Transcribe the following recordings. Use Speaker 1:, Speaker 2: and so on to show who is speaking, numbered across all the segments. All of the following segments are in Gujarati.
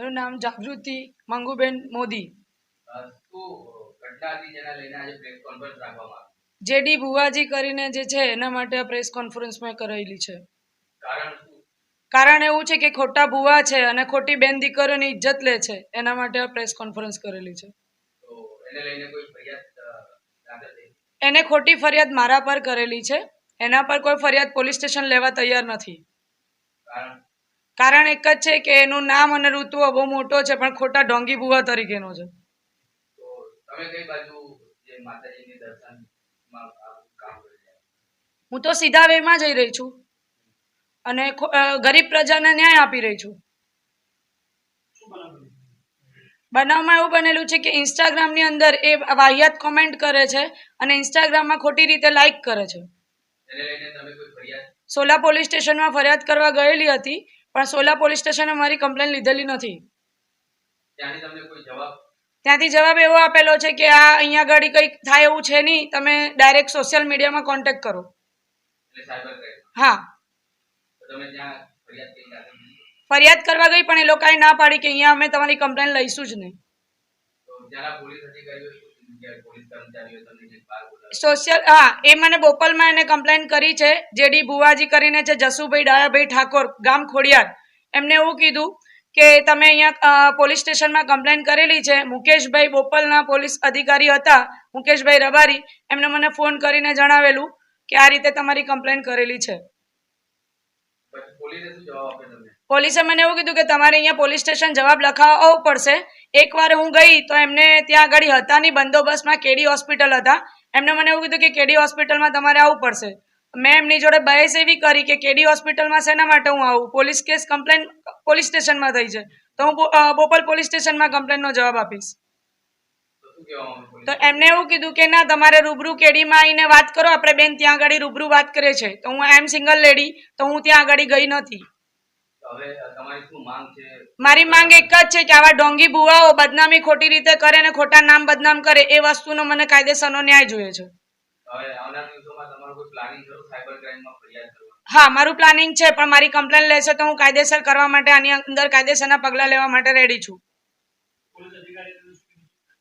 Speaker 1: મારું નામ જાગૃતિ મંગુબેન મોદી.
Speaker 2: જે
Speaker 1: જેડી ભુવાજી કરીને જે છે એના માટે આ પ્રેસ કોન્ફરન્સ મેં કરેલી છે.
Speaker 2: કારણ
Speaker 1: એવું છે કે ખોટા ભુવા છે અને ખોટી બેન દીકરીઓની ઇજ્જત લે છે એના માટે આ પ્રેસ કોન્ફરન્સ કરેલી છે.
Speaker 2: એને
Speaker 1: ખોટી ફરિયાદ મારા પર કરેલી છે. એના પર કોઈ ફરિયાદ પોલીસ સ્ટેશન લેવા તૈયાર નથી.
Speaker 2: કારણ
Speaker 1: એક જ છે કે એનું નામ અને ઋતુઓ બહુ મોટો છે પણ ખોટા ઢોંગી ભુવા તરીકેનો છે.
Speaker 2: તો તમે કઈ બાજુ જે માતાજીની દર્શનમાં આ કામ કરી રહ્યા છો?
Speaker 1: હું તો સીધા વેમાં જઈ રહી છું. અને ગરીબ પ્રજાને ન્યાય આપી રહી છું. બનાવમાં એવું બનેલું છે કે ઇન્સ્ટાગ્રામની અંદર એ વાહિયાત કોમેન્ટ કરે છે અને ઇન્સ્ટાગ્રામમાં ખોટી રીતે લાઈક કરે છે.
Speaker 2: એને લઈને તમે કોઈ ફરિયાદ?
Speaker 1: સોલા પોલીસ સ્ટેશનમાં ફરિયાદ કરવા ગયેલી હતી પણ સોલા પોલીસ સ્ટેશને મારી કમ્પ્લેન લીધેલી નથી.
Speaker 2: ત્યાંથી જવાબ?
Speaker 1: એવો આપેલો છે કે આ અહીંયા આગળ કંઈક થાય એવું છે નહીં તમે ડાયરેક્ટ સોશિયલ મીડિયામાં કોન્ટેક્ટ કરો. હા?
Speaker 2: ફરિયાદ
Speaker 1: કરવા ગઈ પણ એ લોકોએ ના પાડી કે અહીંયા અમે તમારી કમ્પ્લેન લઈશું જ નહીં.
Speaker 2: જે
Speaker 1: સોશિયલ હા એ મને બોપલમાં એને કમ્પ્લેન કરી છે. જેડી ભુવાજી કરીને છે જસુભાઈ ડાયાભાઈ ઠાકોર ગામ ખોડિયાર. એમને એવું કીધું કે તમે અહીંયા પોલીસ સ્ટેશનમાં કમ્પ્લેન કરેલી છે. મુકેશભાઈ બોપલના પોલીસ અધિકારી હતા મુકેશભાઈ રબારી. એમને મને ફોન કરીને જણાવેલું કે આ રીતે તમારી કમ્પ્લેન કરેલી છે.
Speaker 2: પોલીસે
Speaker 1: મને એવું કીધું કે તમારે અહીંયા પોલીસ સ્ટેશન જવાબ લખાવવો પડશે. એકવાર હું ગઈ તો એમને ત્યાં આગળ હતા નહીં બંદોબસ્તમાં કેડી હોસ્પિટલ હતા. એમને મને એવું કીધું કે કેડી હોસ્પિટલમાં તમારે આવવું પડશે. મેં એમની જોડે બહેસ એવી કરી કે કેડી હોસ્પિટલમાં શેના માટે હું આવું? પોલીસ કેસ કમ્પ્લેન પોલીસ સ્ટેશનમાં થઈ છે. તો હું બોપલ પોલીસ સ્ટેશનમાં કમ્પ્લેનનો જવાબ આપીશ.
Speaker 2: તો
Speaker 1: એમને એવું કીધું કે ના, તમારે રૂબરૂ કેડીમાં આવીને વાત કરો. આપણે બેન ત્યાં આગળ રૂબરૂ વાત કરે છે તો હું આઈ એમ સિંગલ લેડી તો હું ત્યાં આગળ ગઈ નથી. મારી માંગ એક જ છે કે આવા ડોંગી ભુવાઓ બદનામી ખોટી રીતે કરે ને ખોટા નામ બદનામ કરે એ વસ્તુનો મને કાયદેસરનો ન્યાય જોઈએ છે. હા મારું પ્લાનિંગ છે પણ મારી કમ્પ્લેન લેશે તો હું કાયદેસર કરવા માટે આની અંદર કાયદેસરના પગલાં લેવા માટે રેડી છું.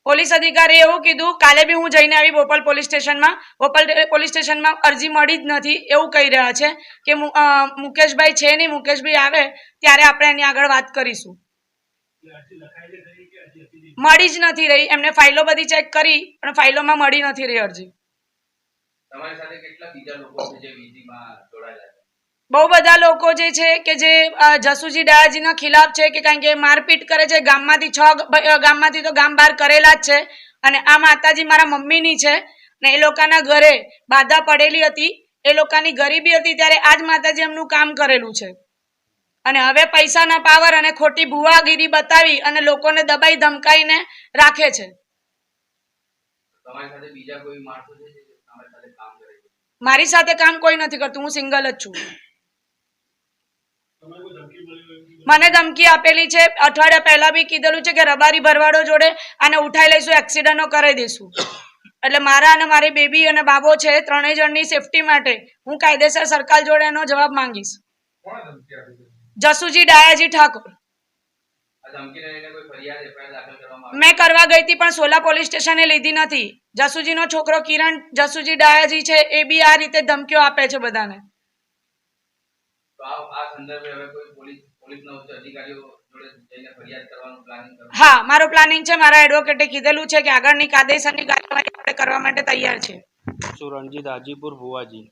Speaker 1: પોલીસ અધિકારીએ એવું કીધું, કાલે બી હું જઈને આવી બોપલ પોલીસ સ્ટેશનમાં. બોપલ પોલીસ સ્ટેશનમાં અરજી મળી જ નથી એવું કહી રહ્યા છે કે મુકેશભાઈ છે નહીં, મુકેશભાઈ આવે ત્યારે આપણે એની આગળ વાત કરીશું. મળી જ નથી રહી. એમને ફાઇલો બધી ચેક કરી, પણ ફાઇલોમાં મળી નથી રહી અરજી.
Speaker 2: તમારી સાથે કેટલા બીજા લોકો છે જે વીજીમાં જોડાયેલા
Speaker 1: બહુ બધા લોકો જે છે કે જે જસુજી દયાજીના ખિલાફ છે કે કારણ કે મારપીટ કરે છે ગામમાંથી છ ગામમાંથી તો ગામ બહાર કરેલા જ છે. અને આ માતાજી મારા મમ્મીની છે ને એ લોકોના ઘરે બાધા પડેલી હતી. એ લોકોની ગરીબી હતી ત્યારે આ જ માતાજી એમનું કામ કરેલું છે. અને હવે પૈસાના પાવર અને ખોટી ભુવાગીરી બતાવી અને લોકોને દબાઈ ધમકાઈને રાખે છે? મારી સાથે કામ કોઈ નથી કરતું હું સિંગલ જ છું. મને ધમકી આપેલી છે. અઠવાડિયા પહેલા બી કીધેલું છે કે રબારી ભરવાડો જોડે આને ઉઠાઈ લઈશું એક્સિડન્ટો કરાવી દઈશું. એટલે મારા અને મારી બેબી અને બાબો છે ત્રણેય જણની સેફટી માટે હું કાયદેસર સરકાર જોડે એનો જવાબ માંગીશ. જસુજી ડાયાજી ઠાકોર. મેં કરવા ગઈ હતી પણ સોલા પોલીસ સ્ટેશને લીધી નથી. જસુજીનો છોકરો કિરણ જસુજી ડાયાજી છે એ બી આ રીતે ધમકીઓ આપે છે બધાને.
Speaker 2: તો આ આ સંદર્ભે હવે કોઈ પોલીસ પોલીસના ઉચ્ચ અધિકારીઓ જોડે જઈને ફરિયાદ કરવાનું પ્લાનિંગ કરો?
Speaker 1: હા મારો પ્લાનિંગ છે મારા એડવોકેટે કીધેલું છે કે આગળની કાયદેસરની કાર્યવાહી આપણે કરવા માટે તૈયાર છે.
Speaker 3: શું રણજીત હાજીપુર ભુવાજી?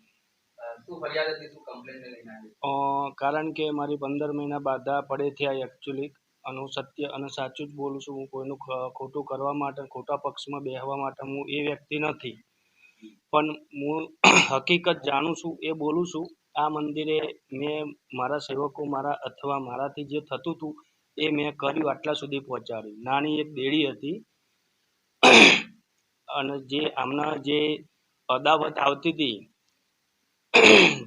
Speaker 3: કારણ કે મારી પંદર મહિના બાધા પડે થયા એકચ્યુઅલી અને હું સત્ય અને સાચું જ બોલું છું હું કોઈનું ખોટું કરવા માટે ખોટા પક્ષમાં બેહવા માટે હું એ વ્યક્તિ નથી. પણ હું હકીકત જાણું છું એ બોલું છું આ મંદિરે મેં મારા સેવકો, મારા અથવા મારાથી જે થતું હતું એ મેં કર્યું આટલા સુધી પહોંચાડ્યું. નાની એક દેડી હતી. અને જે આમના જે અદાવત આવતી હતી,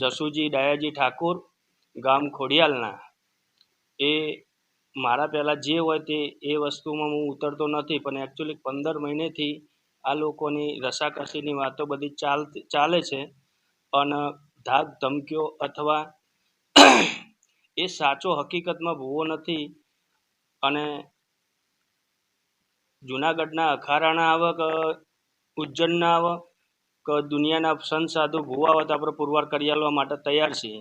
Speaker 3: જસુજી ડાયાજી ઠાકોર ગામ ખોડિયાલના, એ મારા પહેલાં જે હોય તે, એ વસ્તુમાં હું ઉતરતો નથી. પણ એકચ્યુઅલી પંદર મહિનેથી આ લોકોની રસાકસીની વાતો બધી ચાલ ચાલે છે. અને ધાક ધમકીઓ અથવા એ સાચો હકીકતમાં ભૂવો નથી અને જુનાગઢના અખારાના આવે કે ઉજ્જૈનના આવે કે દુનિયાના સંત સાધુ ભૂવા આવે તો આપણે પુરવાર કરી આલવા માટે તૈયાર છીએ.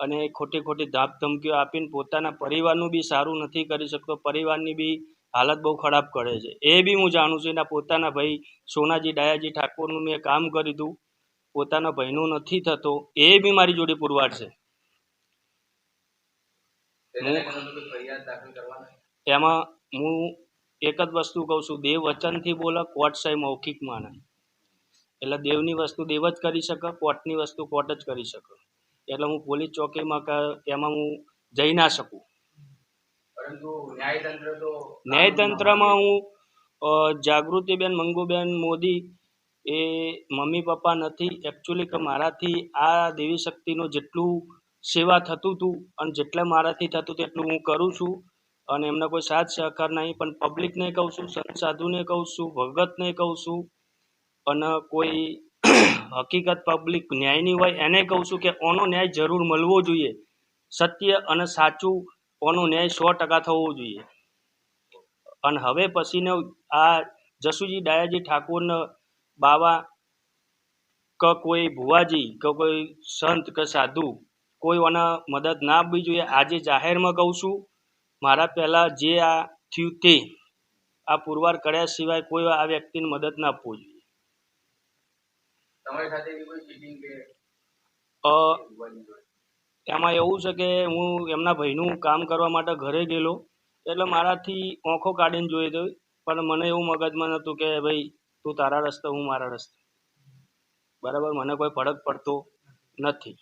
Speaker 3: અને ખોટી ખોટી ધાક ધમકીઓ આપીને પોતાના પરિવારનું બી સારું નથી કરી શકતો, પરિવારની બી હાલત બહુ ખરાબ કરે છે. એ બી હું જાણું છું એના પોતાના ભાઈ સોનાજી, ડાયાજી ઠાકોરનું મેં કામ કર્યું હતું. પોતાના ભાઈનો નથી થતો એ બી મારી જોડે પુરવાર છે. એમાં હું એક જ વસ્તુ કહું છું દેવ વચનથી બોલે કોર્ટ સાહેબ મૌખિક માને. એટલે દેવની વસ્તુ દેવ જ કરી શકે કોર્ટની વસ્તુ કોર્ટ જ કરી શકે. એટલે હું પોલીસ ચોકીમાં કે એમાં હું જઈ ના શકું.
Speaker 2: પરંતુ ન્યાયતંત્ર તો
Speaker 3: ન્યાયતંત્રમાં હું જાગૃતિબેન મંગુબેન મોદી એ મમ્મી પપ્પા નથી. એકચ્યુઅલી કે મારાથી આ દેવી શક્તિનું જેટલું સેવા થતું હતું અને જેટલા મારાથી થતું હતું એટલું હું કરું છું. અને એમને કોઈ સાથ સહકાર નહીં, પણ પબ્લિકને કહું છું, સંત સાધુને કહું છું, ભગતને કહું છું. અને કોઈ હકીકત પબ્લિક ન્યાયની હોય, એને કહું છું કે ઓનો ન્યાય જરૂર મળવો જોઈએ. સત્ય અને સાચું ઓનો ન્યાય સો ટકા થવો જોઈએ. અને હવે પછીનો આ જસુજી, ડાયાજી ઠાકોરને બાવા કે કોઈ ભુવાજી કે કોઈ સંત કે સાધુ કોઈ ઓના મદદ ના આપવી જોઈએ. આજે જાહેરમાં કહું છું મારા પહેલાં જે આ થયું તે આ પુરવાર કર્યા સિવાય કોઈ આ વ્યક્તિને મદદ ના આપવું જોઈએ. એમાં એવું છે કે હું એમના ભાઈનું કામ કરવા માટે ઘરે ગયેલો એટલે મારાથી આંખો કાઢીને જોઈ દઉં પણ મને એવું મગજમાં નહોતું કે ભાઈ તું તારા રસ્તે હું મારા રસ્તે. બરાબર? મને કોઈ ફરક પડતો નથી.